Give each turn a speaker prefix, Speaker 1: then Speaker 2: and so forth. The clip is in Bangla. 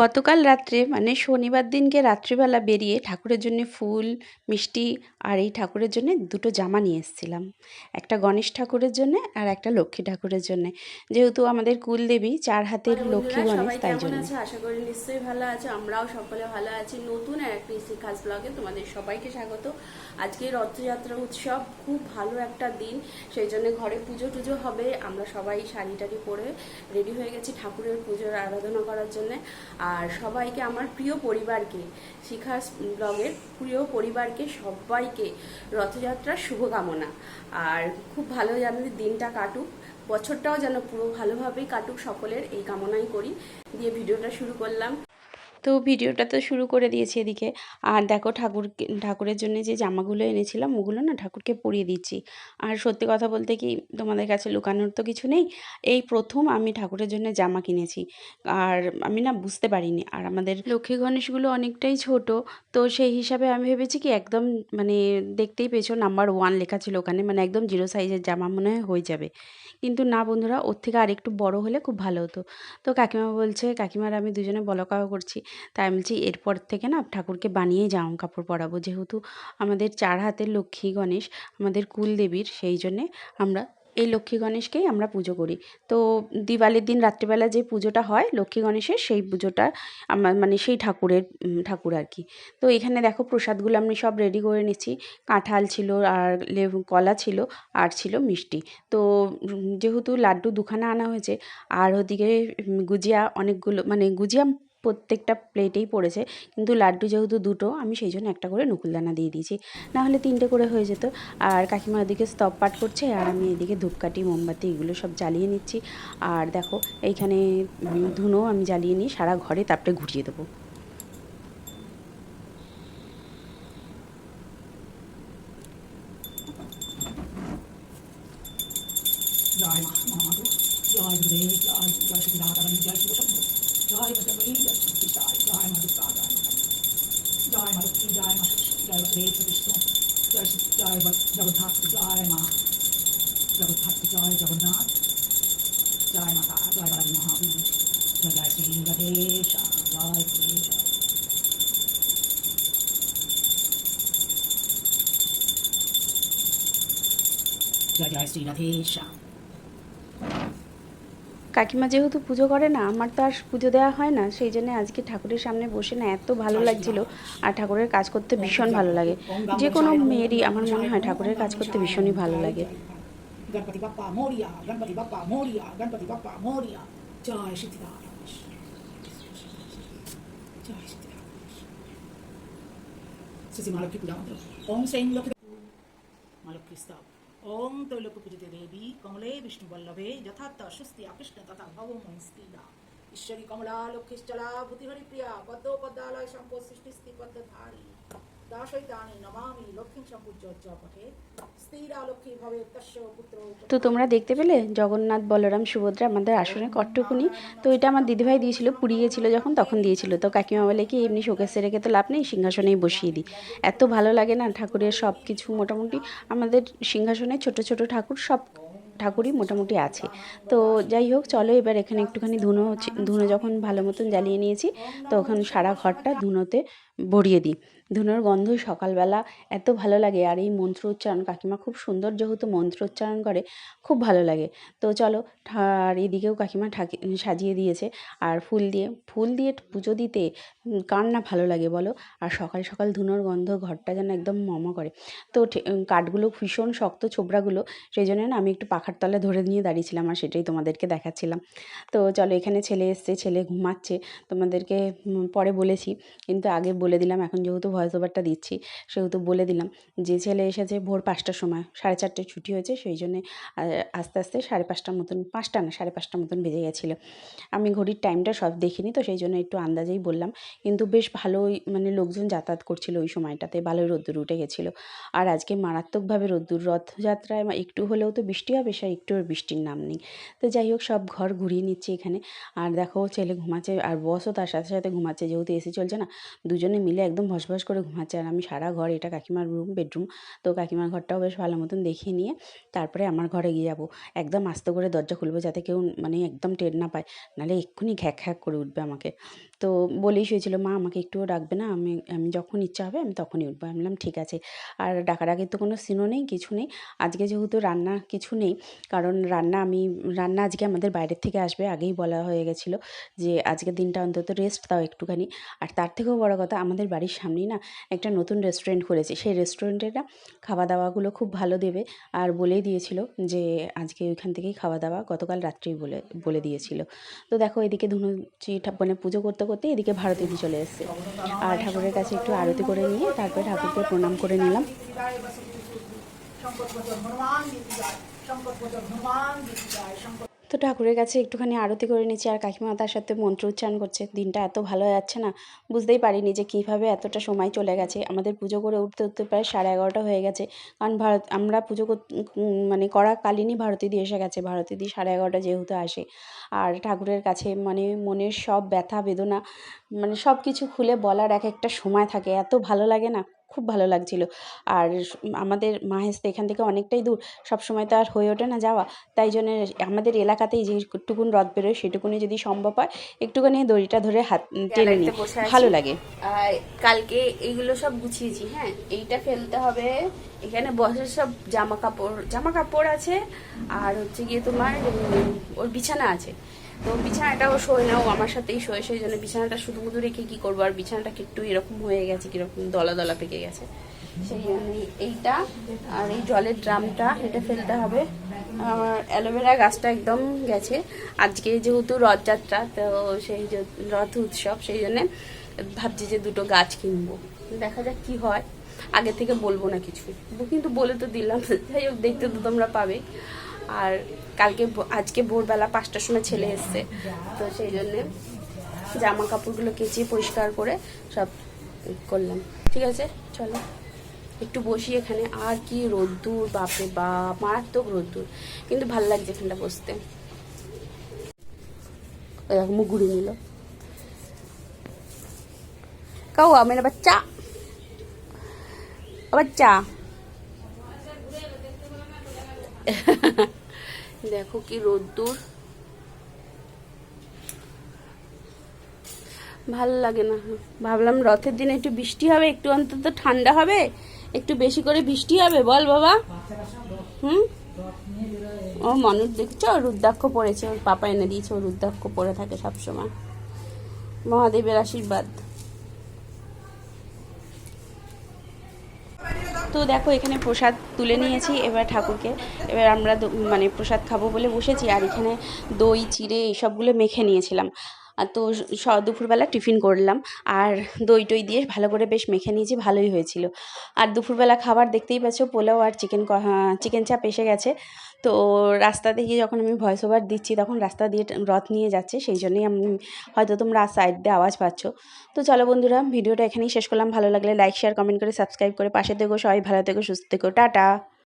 Speaker 1: গতকাল রাত্রে মানে শনিবার দিনকে রাত্রিবেলা বেরিয়ে ঠাকুরের জন্য ফুল মিষ্টি আর এই ঠাকুরের জন্য দুটো জামা নিয়ে এসেছিলাম। একটা গণেশ ঠাকুরের জন্য আর একটা লক্ষ্মী ঠাকুরের জন্য। যেহেতু আমাদের কুলদেবী চার হাতের লক্ষ্মী গণেশ তাই জন্য।
Speaker 2: আছে? আশা করি নিশ্চয়ই ভালো আছে। আমরাও সকলে ভালো আছি। নতুন আর একটি শিখাস ব্লগে তোমাদের সবাইকে স্বাগত। আজকে রথযাত্রা উৎসব খুব ভালো একটা দিন। সেই জন্য ঘরে পুজো টুজো হবে। আমরা সবাই শাড়ি টাড়ি পরে রেডি হয়ে গেছি ঠাকুরের পুজোর আরাধনা করার জন্য। আর সবাইকে, আমার প্রিয় পরিবারকে, শিখা ব্লগের প্রিয় পরিবারকে, সবাইকে রথযাত্রার শুভকামনা। আর খুব ভালো যেন দিনটা কাটুক, বছরটাও যেন পুরো ভালোভাবেই কাটুক, সকলের এই কামনাই করি। দিয়ে ভিডিওটা শুরু করলাম।
Speaker 1: তো ভিডিওটা তো শুরু করে দিয়েছি এদিকে। আর দেখো ঠাকুর ঠাকুরের জন্য যে জামাগুলো এনেছিলাম, ওগুলো না ঠাকুরকে পরিয়ে দিচ্ছি। আর সত্যি কথা বলতে কি, তোমাদের কাছে লুকানোর তো কিছু নেই। এই প্রথম আমি ঠাকুরের জন্য জামা কিনেছি। আর আমি না বুঝতে পারিনি। আর আমাদের লক্ষ্মী গণেশগুলো অনেকটাই ছোট, তো সেই হিসাবে আমি ভেবেছি কি একদম মানে দেখতেই পেয়েছ নাম্বার ওয়ান লেখা ছিল ওখানে মানে একদম জিরো সাইজের জামা মনে হয় হয়ে যাবে। কিন্তু না বন্ধুরা, ওর থেকে আর একটু বড় হলে খুব ভালো হতো। তো কাকিমা বলছে, কাকিমার, আমি দুজনে বলকাও করছি। তাই আমি বলছি, এরপর থেকে না ঠাকুরকে বানিয়ে জামা কাপড় পরাবো। যেহেতু আমাদের চার হাতের লক্ষ্মী গণেশ, আমাদের কুলদেবীর, সেই জন্যে আমরা এই লক্ষ্মী গণেশকেই আমরা পুজো করি। তো দিওয়ালির দিন রাত্রিবেলা যে পুজোটা হয় লক্ষ্মী গণেশের, সেই পুজোটা আমার মানে সেই ঠাকুরের ঠাকুর আর কি। তো এখানে দেখো প্রসাদগুলো আমি সব রেডি করে নিচ্ছি। কাঁঠাল ছিল আর লেবু, কলা ছিল, আর ছিল মিষ্টি। তো যেহেতু লাড্ডু দুখানা আনা হয়েছে, আর ওদিকে গুজিয়া অনেকগুলো মানে গুজিয়া প্রত্যেকটা প্লেটেই পড়েছে। কিন্তু লাড্ডু যেহেতু দুটো, আমি সেই জন্য একটা করে নকুলদানা দিয়ে দিয়েছি। নাহলে তিনটে করে হয়ে যেত। আর কাকিমা ওদিকে স্তব পাঠ করছে, আর আমি এদিকে ধূপকাঠি, মোমবাতি এগুলো সব জ্বালিয়ে নিচ্ছি। আর দেখো, এইখানে ধুনো আমি জ্বালিয়ে নিই সারা ঘরে তারপরে ঘুরিয়ে দেবো।
Speaker 3: জয় শ্রী জয় জগন্নাথ জয় মা জগন্নাথ জয় জগন্নাথ জয় মাতা জয় বালাজি মহাবীর জয় জয় শ্রী গণেশ জয় গণেশ জয় জয় শ্রী রাধেশ্যাম
Speaker 1: কাকিমা যেহেতু পুজো করে না আমার তো আর পুজো দেওয়া হয় না সেই জন্য আজকে ঠাকুরের সামনে বসে না এত ভালো লাগছিল। আর ঠাকুরের কাজ করতে ভীষণ ভালো লাগে। যে কোনো মেয়েরই আমার মনে হয় ঠাকুরের কাজ করতে ভীষণই ভালো লাগে।
Speaker 3: গণপতি বাপ্পা মোরিয়া গণপতি বাপ্পা মোরিয়া গণপতি বাপ্পা মোরিয়া। জয় সীতারাম জয় সীতারাম শ্রী মা পূজা মন্ত্র ওম শ্রীং লক্ষ্মী মা স্তব। ওম তৈলোক পূজিতে দেবী কমলে বিষ্ণু বল্লভে যথার্থ স্বস্তি আকৃষ্ট তথা ভব মনস্তিলা ঈশ্বরী কমলা লক্ষ্মীশ্চলা ভূতিহরিপ্রিয়া পদ্ম পদ্মালয় সম্পদ সৃষ্টি স্থি
Speaker 1: তো তোমরা দেখতে পেলে, জগন্নাথ, বলরাম, সুভদ্রা আমাদের আসনে কট্টকুনি। তো এটা আমার দিদিভাই দিয়েছিল পুরী গেছিল যখন, তখন দিয়েছিল। তো কাকিমা বলে কি, এমনি শোকেসে রেখে তো লাভ নেই, সিংহাসনেই বসিয়ে দিই। এত ভালো লাগে না ঠাকুরের সব কিছু মোটামুটি। আমাদের সিংহাসনে ছোট ছোট ঠাকুর, সব ঠাকুরই মোটামুটি আছে। তো যাই হোক, চলো এবার এখানে একটুখানি ধুনো ধুনো যখন ভালো মতন জ্বালিয়ে নিয়েছি, তখন সারা ঘরটা ধুনোতে ভরিয়ে দিই। ধুনোর গন্ধ সকালবেলা এত ভালো লাগে আর এই মন্ত্র উচ্চারণ কাকিমা খুব সুন্দর যেহেতু মন্ত্র উচ্চারণ করে, খুব ভালো লাগে। তো চলো আর এদিকেও কাকিমা ঠাকি, সাজিয়ে দিয়েছে আর ফুল দিয়ে ফুল দিয়ে পুজো দিতে কার না ভালো লাগে বলো? আর সকাল সকাল ধুনোর গন্ধ ঘরটা যেন একদম মম করে। তো কাঠগুলো ভীষণ শক্ত ছোবড়াগুলো, সেই জন্য না আমি একটু পাখার তলে ধরে নিয়ে দাঁড়িয়েছিলাম আর সেটাই তোমাদেরকে দেখাচ্ছিলাম। তো চলো এখানে ছেলে এসছে, ছেলে ঘুমাচ্ছে, তোমাদেরকে পরে বলেছি, কিন্তু আগে বলে দিলাম, এখন যেহেতু ভয়েস ওভারটা দিচ্ছি। সেহেতু বলে দিলাম, যে ছেলে এসেছে ভোর পাঁচটার সময়, সাড়ে চারটে ছুটি হয়েছে, সেই জন্যে আস্তে আস্তে সাড়ে পাঁচটার মতন, পাঁচটা না, সাড়ে পাঁচটার মতন বেজে গেছিল। আমি ঘড়ির টাইমটা সব দেখিনি তো, সেই জন্য একটু আন্দাজেই বললাম। কিন্তু বেশ ভালোই মানে লোকজন যাতায়াত করছিল ওই সময়টাতে, ভালোই রোদ্দুর উঠে গেছিল। আর আজকে মারাত্মকভাবে রোদ্দুর, রথযাত্রায় একটু হলেও তো বৃষ্টি হবে, সে একটু বৃষ্টির নাম নেই। তো যাই হোক, সব ঘর ঘুরিয়ে নিচ্ছি এখানে। আর দেখো, ছেলে ঘুমাচ্ছে, আর বসও তার সাথে সাথে ঘুমাচ্ছে, যেহেতু এসি চলছে না, দুজনে মিলে একদম ভসভস করে ঘুমাচ্ছে। আর আমি সারা ঘর, এটা কাকিমার রুম বেডরুম তো কাকিমার ঘরটাও বেশ ভালো মতন দেখিয়ে নিয়ে তারপরে আমার ঘরে গিয়ে যাব। একদম আস্তে করে দরজা খুলবো যাতে কেউ মানে একদম টের না পায়। নাহলে এক্ষুনি ঘ্যাক ঘ্যাক করে উঠবে আমাকে। তো বলেই শুয়েছিল, মা, আমাকে একটুও ডাকবে না, আমি আমি যখন ইচ্ছা হবে আমি তখনই উঠবো। আমি বললাম, ঠিক আছে। আর ডাকার আগে তো কোনো সিনও নেই, কিছু নেই। আজকে যেহেতু রান্না কিছু নেই, কারণ রান্না আমি, রান্না আজকে আমাদের বাইরের থেকে আসবে, আগেই বলা হয়ে গেছিল যে আজকের দিনটা অন্তত রেস্ট দাও একটুখানি। আর তার থেকেও বড় কথা, আমাদের বাড়ির সামনেই না একটা নতুন রেস্টুরেন্ট খুলেছে। সেই রেস্টুরেন্টে না খাওয়া দাওয়াগুলো খুব ভালো দেবে। আর বলেই দিয়েছিল যে আজকে ওইখান থেকেই খাওয়া দাওয়া গতকাল রাত্রেই বলে বলে দিয়েছিল। তো দেখো, এদিকে ধুনুচি মানে পুজো করতে করতে এদিকে ভারতীদি চলে এসছে। আর ঠাকুরের কাছে একটু আরতি করে নিয়ে তারপরে ঠাকুরকে প্রণাম করে নিলাম। তো ঠাকুরের কাছে একটুখানি আরতি করে নিচ্ছি আর কাকিমা তার সাথে মন্ত্র উচ্চারণ করছে, দিনটা এত ভালো যাচ্ছে না। বুঝতেই পারিনি যে কীভাবে এতটা সময় চলে গেছে। আমাদের পুজো করে উঠতে উঠতে প্রায় সাড়ে এগারোটা হয়ে গেছে। কারণ ভারত, আমরা পুজো মানে করা কালীনই ভারতী দিয়ে এসে গেছে। ভারতী দিয়ে সাড়ে এগারোটা যেহেতু আসে। আর ঠাকুরের কাছে মানে মনের সব ব্যথা, বেদনা মানে সব কিছু খুলে বলার এক একটা সময় থাকে। এত ভালো লাগে না। খুব ভালো লাগছিল। আর আমাদের মাহেশ তো এখান থেকে অনেকটাই দূর সব সময় তো আর হয়ে ওঠে না যাওয়া। তাই জন্য আমাদের এলাকাতেই যেটুকুন রথ বেরোয় সেটুকুনি যদি সম্ভব হয় একটুখানি দড়িটা ধরে হাত টেনে নিই। ভালো লাগে।
Speaker 2: আর কালকে এইগুলো সব গুছিয়েছি হ্যাঁ? এইটা ফেলতে হবে। এখানে বসে সব জামা কাপড় জামা কাপড় আছে আর হচ্ছে গিয়ে তোমার ওর বিছানা আছে। তো বিছানাটাও শোয় না, ও আমার সাথেই শোয়, সেই জন্য বিছানাটা শুধু শুধু রেখে কি করব? আর বিছানাটা একটু এরকম হয়ে গেছে, কীরকম দলা দলা পেকে গেছে। সেই জন্য এইটা, আর এই জলের ড্রামটা এটা ফেলতে হবে। আমার অ্যালোভেরা গাছটা একদম গেছে। আজকে যেহেতু রথযাত্রা, তো সেই রথ উৎসব, সেই জন্য ভাবছি যে দুটো গাছ কিনবো। দেখা যাক কি হয়। আগে থেকে বলব না কিছু। কিন্তু বলে তো দিলাম, যাই হোক, দেখতে তো তোমরা পাবে আর কালকে আজকে ভোরবেলা পাঁচটার সময় ছেলে এসছে। তো সেই জন্যে জামা কাপড়গুলো কেচে পরিষ্কার করে সব করলাম। ঠিক আছে? চলো। একটু বসি এখানে। আর কি রোদ্দুর, বাপরে বাপ, মারাত্মক রোদ্দুর। কিন্তু ভালো লাগছে এখানটা বসতে। মুখ নিল। কাউয়া মেরা বাচ্চা বাচ্চা দেখো কি রোদ্দুর। ভালো লাগে না। ভাবলাম রথের দিনে একটু বৃষ্টি হবে, একটু অন্তত ঠান্ডা হবে, একটু বেশি করে বৃষ্টি হবে, বল বাবা। হুম? ও মানুষ দেখছ, রুদ্রাক্ষ পড়েছে, ওর পাপা এনে দিয়েছে, ও রুদ্রাক্ষ পরে থাকে সবসময়। মহাদেবের আশীর্বাদ। তো দেখো, এখানে প্রসাদ তুলে নিয়েছি। এবার ঠাকুরকে এবার আমরা মানে প্রসাদ খাব বলে বসেছি। আর এখানে দই, চিড়ে, এইসবগুলো মেখে নিয়েছিলাম। তো স- দুপুরবেলা টিফিন করলাম। আর দই টই দিয়ে ভালো করে বেশ মেখে নিয়েছি, ভালোই হয়েছিল। আর দুপুরবেলা খাবার দেখতেই পাচ্ছ, পোলাও আর চিকেন চিকেন চাপ এসে গেছে। তো রাস্তাতে গিয়ে যখন আমি ভয়েস ওভার দিচ্ছি, তখন রাস্তা দিয়ে রথ নিয়ে যাচ্ছে। সেই জন্যই আমি, হয়তো তোমরা সাইড দিয়ে আওয়াজ পাচ্ছ। তো চলো বন্ধুরা, ভিডিওটা এখানেই শেষ করলাম। ভালো লাগলে লাইক শেয়ার কমেন্ট করে সাবস্ক্রাইব করে পাশে থেকো। সবাই ভালো থেকো, সুস্থ থেকো। টাটা!